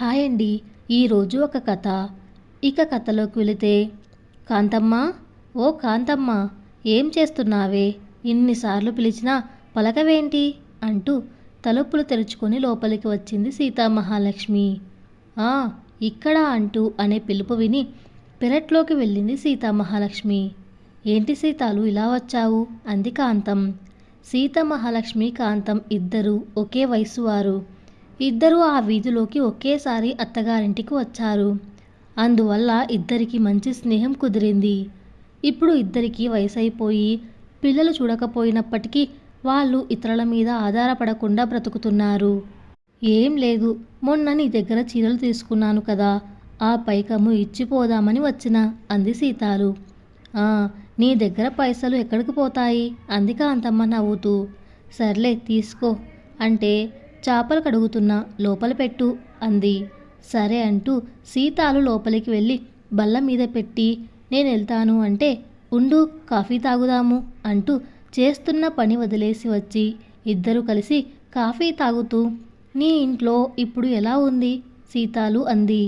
Hi అండి. ఈరోజు ఒక కథ. ఇక కథలోకి వెళితే కాంతమ్మ ఓ కాంతమ్మ ఏం చేస్తున్నావే? ఇన్నిసార్లు పిలిచినా పలకవేంటి? అంటూ తలుపులు తెరుచుకొని లోపలికి వచ్చింది సీతామహాలక్ష్మి. ఆ ఇక్కడ అంటూ అనే పిలుపు విని పెరట్లోకి వెళ్ళింది సీతామహాలక్ష్మి. ఏంటి సీతాలు ఇలా వచ్చావు? అంది కాంతం. సీతామహాలక్ష్మి కాంతం ఇద్దరు ఒకే వయసు వారు ఇద్దరూ ఆ వీధిలోకి ఒకేసారి అత్తగారింటికి వచ్చారు. అందువల్ల ఇద్దరికి మంచి స్నేహం కుదిరింది. ఇప్పుడు ఇద్దరికి వయసైపోయి పిల్లలు చూడకపోయినప్పటికీ వాళ్ళు ఇతరుల మీద ఆధారపడకుండా బ్రతుకుతున్నారు. ఏం లేదు మొన్న నీ దగ్గర చీరలు తీసుకున్నాను కదా ఆ పైకము ఇచ్చిపోదామని వచ్చిన అంది సీతాలు. నీ దగ్గర పైసలు ఎక్కడికి పోతాయి? అంది కాంతమ్మ నవ్వుతూ. సర్లే తీసుకో అంటే చేపలు కడుగుతున్నా లోపల పెట్టు అంది. సరే అంటూ సీతాలు లోపలికి వెళ్ళి బల్ల మీద పెట్టి నేను వెళ్తాను అంటే ఉండు కాఫీ తాగుదాము అంటూ చేస్తున్న పని వదిలేసి వచ్చి ఇద్దరు కలిసి కాఫీ తాగుతూ నీ ఇంట్లో ఇప్పుడు ఎలా ఉంది? సీతాలు అంది.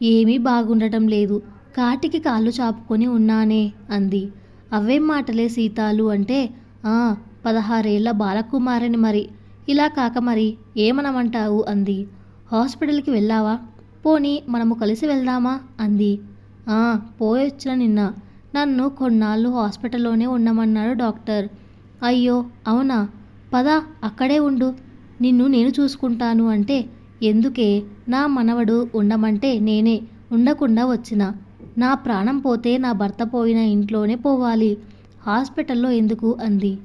ఏమీ బాగుండటం లేదు. కాటికి కాళ్ళు చాపుకొని ఉన్నానే అంది. అవేం మాటలే సీతాలు అంటే ఆ పదహారేళ్ళ బాలకుమారిని మరి. ఇలా కాక మరి ఏమనమంటావు? అంది. హాస్పిటల్కి వెళ్ళావా? పోనీ మనము కలిసి వెళ్దామా? అంది. ఆ పోయొచ్చిన నిన్న. నన్ను కొన్నాళ్ళు హాస్పిటల్లోనే ఉండమన్నాడు డాక్టర్. అయ్యో అవునా? పద అక్కడే ఉండు. నిన్ను నేను చూసుకుంటాను అంటే ఎందుకే? నా మనవడు ఉండమంటే నేనే ఉండకుండా వచ్చిన. నా ప్రాణం పోతే నా భర్త పోయిన ఇంట్లోనే పోవాలి. హాస్పిటల్లో ఎందుకు? అంది.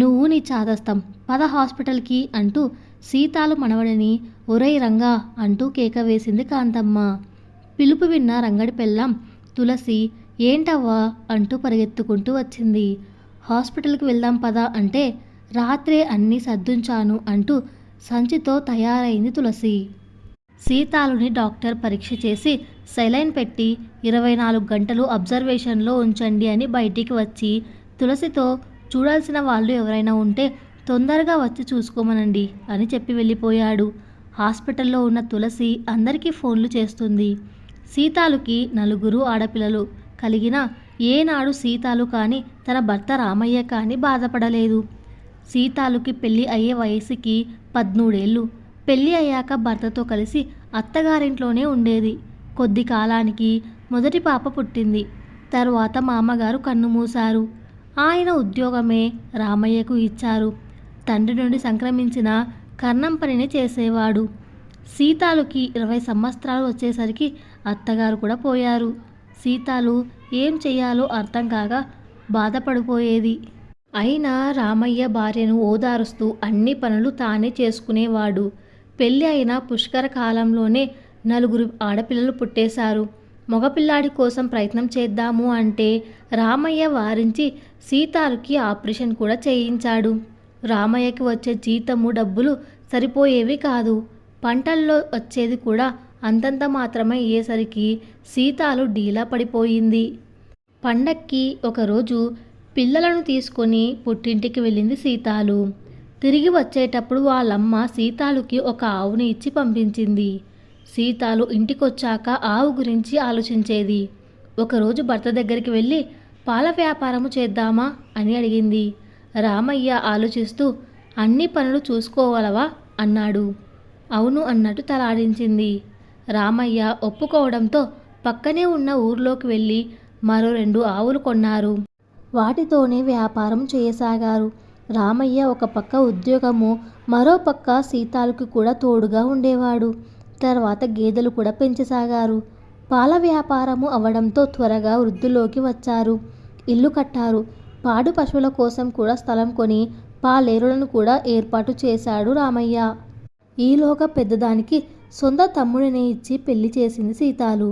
నువ్వు నీ చాదస్తం. పద హాస్పిటల్కి అంటూ సీతాలు మనవడిని ఒరై రంగా అంటూ కేక వేసింది కాంతమ్మ. పిలుపు విన్న రంగడి పెళ్ళాం తులసి ఏంటవ్వా? అంటూ పరిగెత్తుకుంటూ వచ్చింది. హాస్పిటల్కి వెళ్దాం పదా అంటే రాత్రే అన్నీ సర్దుంచాను అంటూ సంచితో తయారైంది తులసి. సీతాలుని డాక్టర్ పరీక్ష చేసి సెలైన్ పెట్టి ఇరవై నాలుగు గంటలు అబ్జర్వేషన్లో ఉంచండి అని బయటికి వచ్చి తులసితో చూడాల్సిన వాళ్ళు ఎవరైనా ఉంటే తొందరగా వచ్చి చూసుకోమనండి అని చెప్పి వెళ్ళిపోయాడు. హాస్పిటల్లో ఉన్న తులసి అందరికీ ఫోన్లు చేస్తుంది. సీతాలుకి నలుగురు ఆడపిల్లలు. కలిగిన ఏనాడు సీతాలు కానీ తన భర్త రామయ్య కానీ బాధపడలేదు. సీతాలుకి పెళ్ళి అయ్యే వయసుకి పద్మూడేళ్ళు. పెళ్ళి అయ్యాక భర్తతో కలిసి అత్తగారింట్లోనే ఉండేది. కొద్ది కాలానికి మొదటి పాప పుట్టింది. తరువాత మామగారు కన్ను మూశారు. ఆయన ఉద్యోగమే రామయ్యకు ఇచ్చారు. తండ్రి నుండి సంక్రమించిన కర్ణం పనిని చేసేవాడు. సీతాలుకి ఇరవై సంవత్సరాలు వచ్చేసరికి అత్తగారు కూడా పోయారు. సీతాలు ఏం చేయాలో అర్థం కాక బాధపడిపోయేది. అయినా రామయ్య భార్యను ఓదారుస్తూ అన్ని పనులు తానే చేసుకునేవాడు. పెళ్ళి అయిన పుష్కర కాలంలోనే నలుగురు ఆడపిల్లలు పుట్టేశారు. మగపిల్లాడి కోసం ప్రయత్నం చేద్దాము అంటే రామయ్య వారించి సీతారుకి ఆపరేషన్ కూడా చేయించాడు. రామయ్యకి వచ్చే జీతము డబ్బులు సరిపోయేవి కాదు. పంటల్లో వచ్చేది కూడా అంతంత మాత్రమే అయ్యేసరికి సీతాలు డీలా పడిపోయింది. పండక్కి ఒకరోజు పిల్లలను తీసుకొని పుట్టింటికి వెళ్ళింది సీతాలు. తిరిగి వచ్చేటప్పుడు వాళ్ళమ్మ సీతాలుకి ఒక ఆవుని ఇచ్చి పంపించింది. సీతాలు ఇంటికొచ్చాక ఆవు గురించి ఆలోచించేది. ఒకరోజు భర్త దగ్గరికి వెళ్ళి పాల వ్యాపారము చేద్దామా? అని అడిగింది. రామయ్య ఆలోచిస్తూ అన్ని పనులు చూసుకోవాలవా? అన్నాడు. అవును అన్నట్టు తలాడించింది. రామయ్య ఒప్పుకోవడంతో పక్కనే ఉన్న ఊర్లోకి వెళ్ళి మరో రెండు ఆవులు కొన్నారు. వాటితోనే వ్యాపారం చేయసాగారు. రామయ్య ఒక పక్క ఉద్యోగము మరో పక్క సీతాలకు కూడా తోడుగా ఉండేవాడు. తర్వాత గేదెలు కూడా పెంచసాగారు. పాల వ్యాపారము అవడంతో త్వరగా వృద్ధిలోకి వచ్చారు. ఇల్లు కట్టారు. పాడు పశువుల కోసం కూడా స్థలం కొని పాలేరులను కూడా ఏర్పాటు చేశాడు రామయ్య. ఈలోగా పెద్దదానికి సొంత తమ్ముడిని ఇచ్చి పెళ్ళి చేసింది సీతాలు.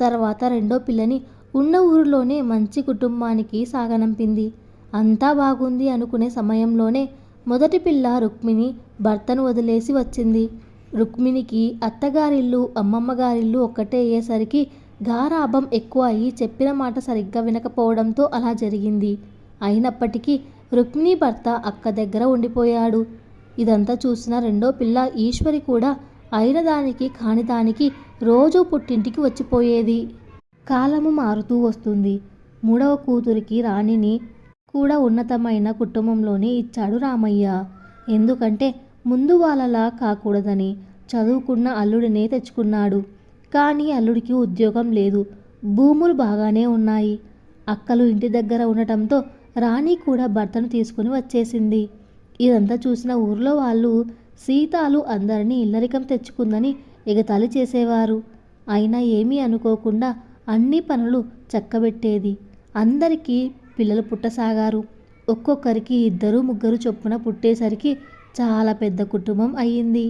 తర్వాత రెండో పిల్లని ఉన్న ఊరిలోనే మంచి కుటుంబానికి సాగనంపింది. అంతా బాగుంది అనుకునే సమయంలోనే మొదటి పిల్ల రుక్మిణి భర్తను వదిలేసి వచ్చింది. రుక్మిణికి అత్తగారిల్లు అమ్మమ్మగారిల్లు ఒక్కటే అయ్యేసరికి గారాభం ఎక్కువ అయ్యి చెప్పిన మాట సరిగ్గా వినకపోవడంతో అలా జరిగింది. అయినప్పటికీ రుక్మిణి భర్త అక్క దగ్గర ఉండిపోయాడు. ఇదంతా చూసిన రెండో పిల్ల ఈశ్వరి కూడా అయిన దానికి కాని దానికి రోజూ పుట్టింటికి వచ్చిపోయేది. కాలము మారుతూ వస్తుంది. మూడవ కూతురికి రాణిని కూడా ఉన్నతమైన కుటుంబంలోనే ఇచ్చాడు రామయ్య. ఎందుకంటే ముందు వాళ్ళలా కాకూడదని చదువుకున్న అల్లుడినే తెచ్చుకున్నాడు. కానీ అల్లుడికి ఉద్యోగం లేదు. భూములు బాగానే ఉన్నాయి. అక్కలు ఇంటి దగ్గర ఉండటంతో రాణి కూడా భర్తను తీసుకుని వచ్చేసింది. ఇదంతా చూసిన ఊర్లో వాళ్ళు సీతాలు అందరినీ ఇల్లరికం తెచ్చుకుందని ఎగతాళి చేసేవారు. అయినా ఏమీ అనుకోకుండా అన్ని పనులు చక్కబెట్టేది. అందరికీ పిల్లలు పుట్టసాగారు. ఒక్కొక్కరికి ఇద్దరు ముగ్గురు చొప్పున పుట్టేసరికి చాలా పెద్ద కుటుంబం అయ్యింది.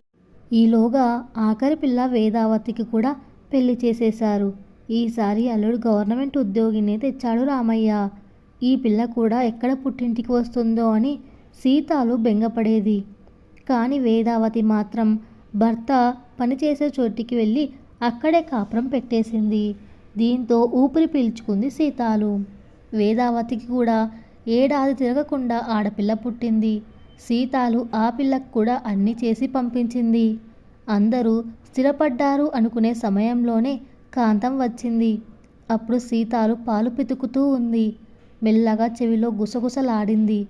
ఈలోగా ఆఖరి పిల్ల వేదావతికి కూడా పెళ్ళి చేసేశారు. ఈసారి అల్లుడు గవర్నమెంట్ ఉద్యోగినే తెచ్చాడు రామయ్య. ఈ పిల్ల కూడా ఎక్కడ పుట్టింటికి వస్తుందో అని సీతాలు బెంగపడేది. కానీ వేదావతి మాత్రం భర్త పనిచేసే చోటికి వెళ్ళి అక్కడే కాపురం పెట్టేసింది. దీంతో ఊపిరి పీల్చుకుంది సీతాలు. వేదావతికి కూడా ఏడాది తిరగకుండా ఆడపిల్ల పుట్టింది. సీతాలు ఆ పిల్లకు కూడా అన్నీ చేసి పంపించింది. అందరూ స్థిరపడ్డారు అనుకునే సమయంలోనే కాంతం వచ్చింది. అప్పుడు సీతాలు పాలు పితుకుతూ ఉంది. మెల్లగా చెవిలో గుసగుసలాడింది.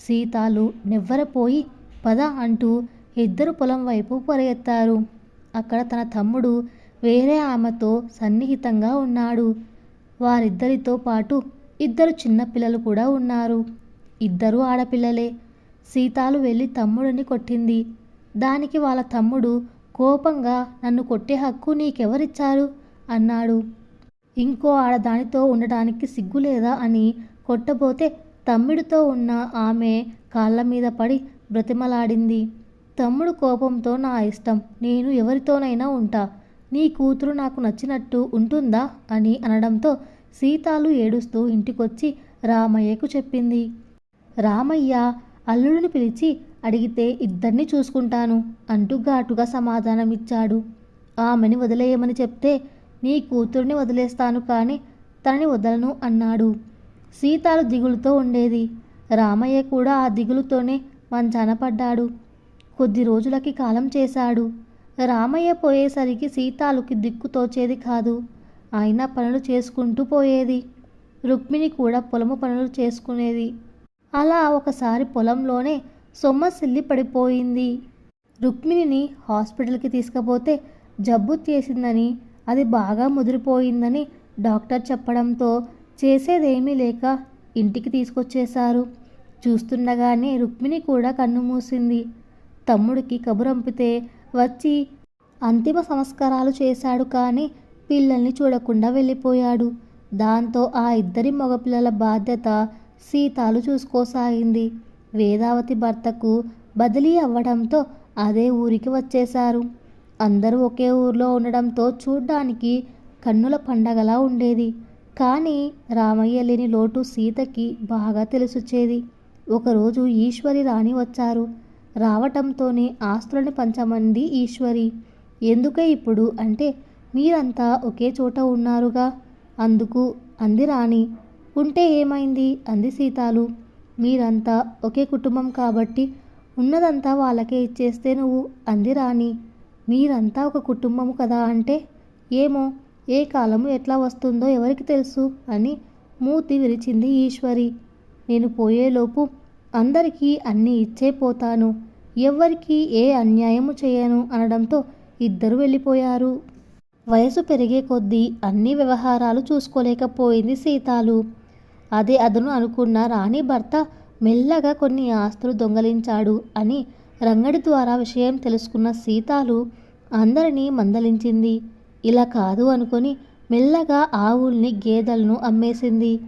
సీతాలు నివ్వరపోయి పద అంటూ ఇద్దరు పొలం వైపు పరిగెత్తారు అక్కడ తన తమ్ముడు వేరే ఆమెతో సన్నిహితంగా ఉన్నాడు. వారిద్దరితో పాటు ఇద్దరు చిన్నపిల్లలు కూడా ఉన్నారు. ఇద్దరు ఆడపిల్లలే. సీతాలు వెళ్ళి తమ్ముడిని కొట్టింది. దానికి వాళ్ళ తమ్ముడు కోపంగా నన్ను కొట్టే హక్కు నీకెవరిచ్చారు? అన్నాడు. ఇంకో ఆడదానితో ఉండటానికి సిగ్గు లేదా అని కొట్టబోతే తమ్ముడితో ఉన్న ఆమె కాళ్ళ మీద పడి బ్రతిమలాడింది. తమ్ముడు కోపంతో నా ఇష్టం. నేను ఎవరితోనైనా ఉంటా. నీ కూతురు నాకు నచ్చినట్టు ఉంటుందా? అని అనడంతో సీతాలు ఏడుస్తూ ఇంటికొచ్చి రామయ్యకు చెప్పింది. రామయ్య అల్లుడిని పిలిచి అడిగితే ఇద్దరిని చూసుకుంటాను అంటూ ఘాటుగా సమాధానమిచ్చాడు. ఆమెని వదిలేయమని చెప్తే నీ కూతుర్ని వదిలేస్తాను కానీ తనని వదలను అన్నాడు. సీతాలు దిగులుతో ఉండేది. రామయ్య కూడా ఆ దిగులుతోనే మంచాన పడ్డాడు. కొద్ది రోజులకి కాలం చేశాడు. రామయ్య పోయేసరికి సీతాలుకి దిక్కు తోచేది కాదు. అయినా పనులు చేసుకుంటూ పోయేది. రుక్మిణి కూడా పొలము పనులు చేసుకునేది. అలా ఒకసారి పొలంలోనే సొమ్మసిల్లి పడిపోయింది రుక్మిణిని హాస్పిటల్కి తీసుకుపోతే జబ్బు చేసిందని అది బాగా ముదిరిపోయిందని డాక్టర్ చెప్పడంతో చేసేదేమీ లేక ఇంటికి తీసుకొచ్చేశారు. చూస్తుండగానే రుక్మిణి కూడా కన్ను మూసింది. తమ్ముడికి కబురంపితే వచ్చి అంతిమ సంస్కారాలు చేశాడు కానీ పిల్లల్ని చూడకుండా వెళ్ళిపోయాడు. దాంతో ఆ ఇద్దరి మగపిల్లల బాధ్యత సీతాలు చూసుకోసాగింది. వేదావతి భర్తకు బదిలీ అవ్వడంతో అదే ఊరికి వచ్చేశారు. అందరూ ఒకే ఊర్లో ఉండడంతో చూడ్డానికి కన్నుల పండగలా ఉండేది. కానీ రామయ్య లేని లోటు సీతకి బాగా తెలిసొచ్చేది. ఒకరోజు ఈశ్వరి రాణి వచ్చారు. రావటంతోనే ఆస్తులని పంచమంది ఈశ్వరి. ఎందుకే ఇప్పుడు? అంటే మీరంతా ఒకే చోట ఉన్నారుగా? అందుకు అంది రాణి. ఉంటే ఏమైంది? అంది సీతాలు. మీరంతా ఒకే కుటుంబం కాబట్టి ఉన్నదంతా వాళ్ళకే ఇచ్చేస్తే నువ్వు? అంది రాణి. మీరంతా ఒక కుటుంబం కదా అంటే? ఏమో ఏ కాలము ఎట్లా వస్తుందో ఎవరికి తెలుసు? అని మూతి విరిచింది ఈశ్వరి. నేను పోయేలోపు అందరికీ అన్నీ ఇచ్చే పోతాను. ఎవ్వరికీ ఏ అన్యాయము చేయను అనడంతో ఇద్దరు వెళ్ళిపోయారు. వయసు పెరిగే కొద్దీ అన్ని వ్యవహారాలు చూసుకోలేకపోయింది సీతాలు. అదే అదను అనుకున్న రాణి భర్త మెల్లగా కొన్ని ఆస్తులు దొంగలించాడు అని రంగడి ద్వారా విషయం తెలుసుకున్న సీతాలు అందరినీ మందలించింది. ఇలా కాదు అనుకొని మెల్లగా ఆవుల్ని గేదెలను అమ్మేసింది.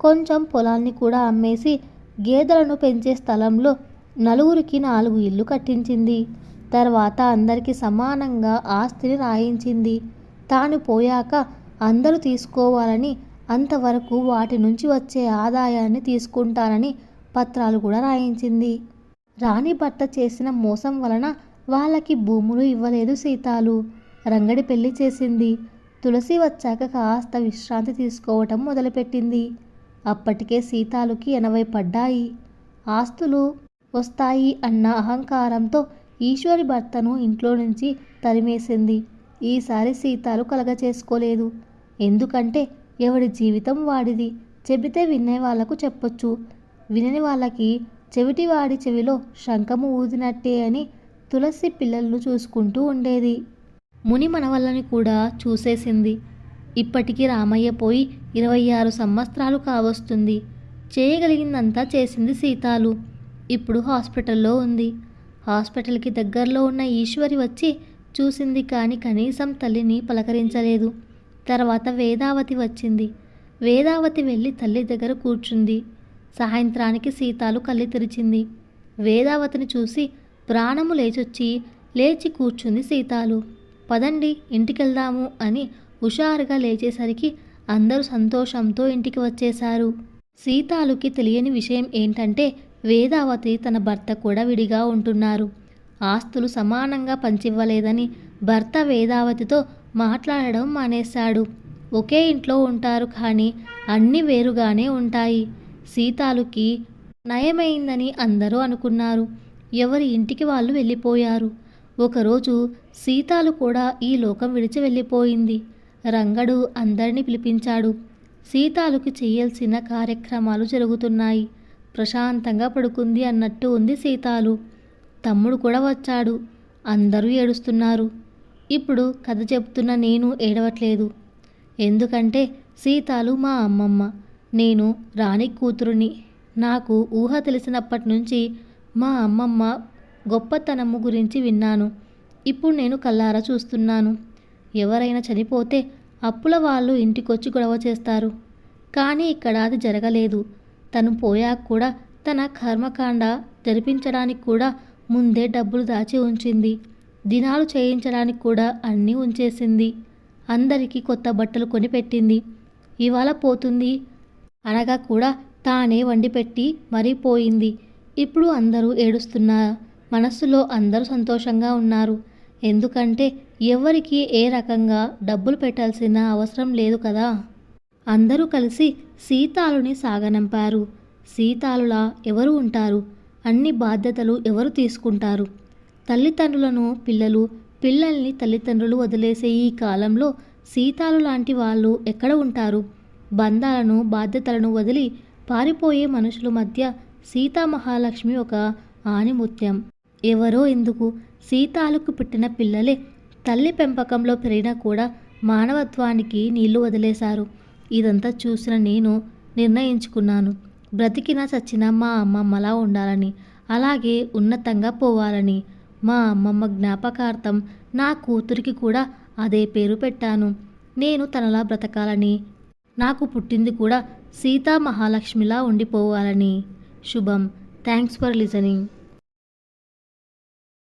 కొంచెం పొలాన్ని కూడా అమ్మేసి గేదెలను పెంచే స్థలంలో నలుగురికి నాలుగు ఇల్లు కట్టించింది. తర్వాత అందరికీ సమానంగా ఆస్తిని రాయించింది. తాను పోయాక అందరూ తీసుకోవాలని అంతవరకు వాటి నుంచి వచ్చే ఆదాయాన్ని తీసుకుంటానని పత్రాలు కూడా రాయించింది. రాణి భర్త చేసిన మోసం వలన వాళ్ళకి భూములు ఇవ్వలేదు సీతాలు. రంగడి పెళ్ళి చేసింది. తులసి వచ్చాక కాస్త విశ్రాంతి తీసుకోవటం మొదలుపెట్టింది. అప్పటికే సీతాలుకి ఎనభై పడ్డాయి. ఆస్తులు వస్తాయి అన్న అహంకారంతో ఈశ్వరి భర్తను ఇంట్లో నుంచి తరిమేసింది. ఈసారి సీతాలు కలగ చేసుకోలేదు. ఎందుకంటే ఎవడి జీవితం వాడిది? చెబితే వినే వాళ్ళకు చెప్పొచ్చు. వినని వాళ్ళకి చెవిటి వాడి చెవిలో శంఖము ఊదినట్టే అని తులసి పిల్లలను చూసుకుంటూ ఉండేది. ముని మనవల్లని కూడా చూసేసింది. ఇప్పటికీ రామయ్య పోయి ఇరవై ఆరు సంవత్సరాలు కావస్తుంది. చేయగలిగిందంతా చేసింది సీతాలు. ఇప్పుడు హాస్పిటల్లో ఉంది. హాస్పిటల్కి దగ్గరలో ఉన్న ఈశ్వరి వచ్చి చూసింది కానీ కనీసం తల్లిని పలకరించలేదు. తర్వాత వేదావతి వచ్చింది. వేదావతి వెళ్ళి తల్లి దగ్గర కూర్చుంది. సాయంత్రానికి సీతాలు కళ్ళు తెరిచింది. వేదావతిని చూసి ప్రాణము లేచొచ్చి లేచి కూర్చుంది సీతాలు. పదండి ఇంటికెళ్దాము అని హుషారుగా లేచేసరికి అందరూ సంతోషంతో ఇంటికి వచ్చేశారు. సీతాలుకి తెలియని విషయం ఏంటంటే వేదావతి తన భర్త కూడా విడిగా ఉంటున్నారు. ఆస్తులు సమానంగా పంచివ్వలేదని భర్త వేదావతితో మాట్లాడడం మానేశాడు. ఒకే ఇంట్లో ఉంటారు కానీ అన్నీ వేరుగానే ఉంటాయి. సీతాలుకి నయమైందని అందరూ అనుకున్నారు. ఎవరి ఇంటికి వాళ్ళు వెళ్ళిపోయారు. ఒకరోజు సీతాలు కూడా ఈ లోకం విడిచి వెళ్ళిపోయింది. రంగడు అందరినీ పిలిపించాడు. సీతాలుకి చేయాల్సిన కార్యక్రమాలు జరుగుతున్నాయి. ప్రశాంతంగా పడుకుంది అన్నట్టు ఉంది సీతాలు. తమ్ముడు కూడా వచ్చాడు. అందరూ ఏడుస్తున్నారు. ఇప్పుడు కథ చెప్తున్న నేను ఏడవట్లేదు. ఎందుకంటే సీతాలు మా అమ్మమ్మ నేను రాణి కూతురుని. నాకు ఊహ తెలిసినప్పటి నుంచి మా అమ్మమ్మ గొప్పతనము గురించి విన్నాను. ఇప్పుడు నేను కల్లారా చూస్తున్నాను. ఎవరైనా చనిపోతే అప్పుల వాళ్ళు ఇంటికొచ్చి గొడవ చేస్తారు. కానీ ఇక్కడ అది జరగలేదు. తను పోయాక కూడా తన కర్మకాండ జరిపించడానికి కూడా ముందే డబ్బులు దాచి ఉంచింది. దినాలు చేయించడానికి కూడా అన్నీ ఉంచేసింది. అందరికీ కొత్త బట్టలు కొనిపెట్టింది. ఇవాళ పోతుంది అనగా కూడా తానే వండి పెట్టి మరీ పోయింది. ఇప్పుడు అందరూ ఏడుస్తున్నా మనస్సులో అందరూ సంతోషంగా ఉన్నారు. ఎందుకంటే ఎవరికి ఏ రకంగా డబ్బులు పెట్టాల్సిన అవసరం లేదు కదా. అందరూ కలిసి సీతాలుని సాగనంపారు. సీతాలులా ఎవరు ఉంటారు? అన్ని బాధ్యతలు ఎవరు తీసుకుంటారు? తల్లిదండ్రులను పిల్లలు పిల్లల్ని తల్లిదండ్రులు వదిలేసే ఈ కాలంలో సీతాలు లాంటి వాళ్ళు ఎక్కడ ఉంటారు? బంధాలను బాధ్యతలను వదిలి పారిపోయే మనుషుల మధ్య సీతా మహాలక్ష్మి ఒక ఆనిముత్యం ఎవరో ఎందుకు? సీతాలకు పుట్టిన పిల్లలే తల్లి పెంపకంలో పెరిగినా కూడా మానవత్వానికి నీళ్ళు వదిలేశారు. ఇదంతా చూసిన నేను నిర్ణయించుకున్నాను. బ్రతికినా చచ్చిన మా అమ్మమ్మలా ఉండాలని అలాగే ఉన్నతంగా పోవాలని. మా అమ్మమ్మ జ్ఞాపకార్థం నా కూతురికి కూడా అదే పేరు పెట్టాను. నేను తనలా బ్రతకాలని నాకు పుట్టింది కూడా సీతా మహాలక్ష్మిలా ఉండిపోవాలని. శుభం. Thanks for listening.